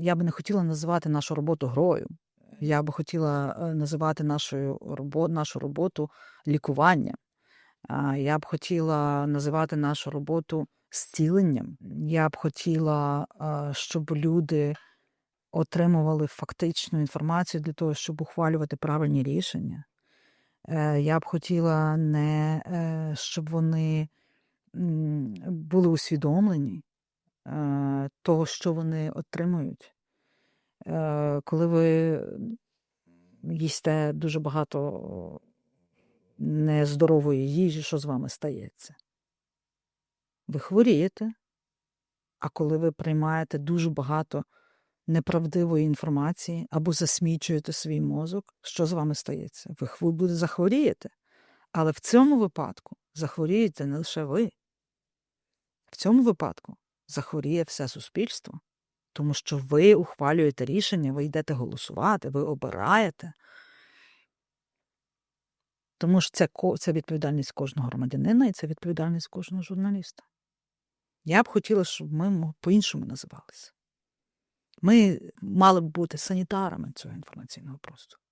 Я би не хотіла називати нашу роботу грою. Я би хотіла е, називати нашу нашу роботу лікуванням. Я б хотіла називати нашу роботу зціленням. Я б хотіла, щоб люди отримували фактичну інформацію для того, щоб ухвалювати правильні рішення. Е, Я б хотіла не е, щоб вони були усвідомлені того, що вони отримують. Е, Коли ви їсте дуже багато нездорової їжі, що з вами стається? Ви хворієте, а коли ви приймаєте дуже багато неправдивої інформації або засмічуєте свій мозок, що з вами стається? Ви буде- захворієте. Але в цьому випадку захворієте не лише ви. В цьому випадку захворіє все суспільство, тому що ви ухвалюєте рішення, ви йдете голосувати, ви обираєте. Тому що це, це відповідальність кожного громадянина і це відповідальність кожного журналіста. Я б хотіла, щоб ми по-іншому називалися. Ми мали б бути санітарами цього інформаційного простору.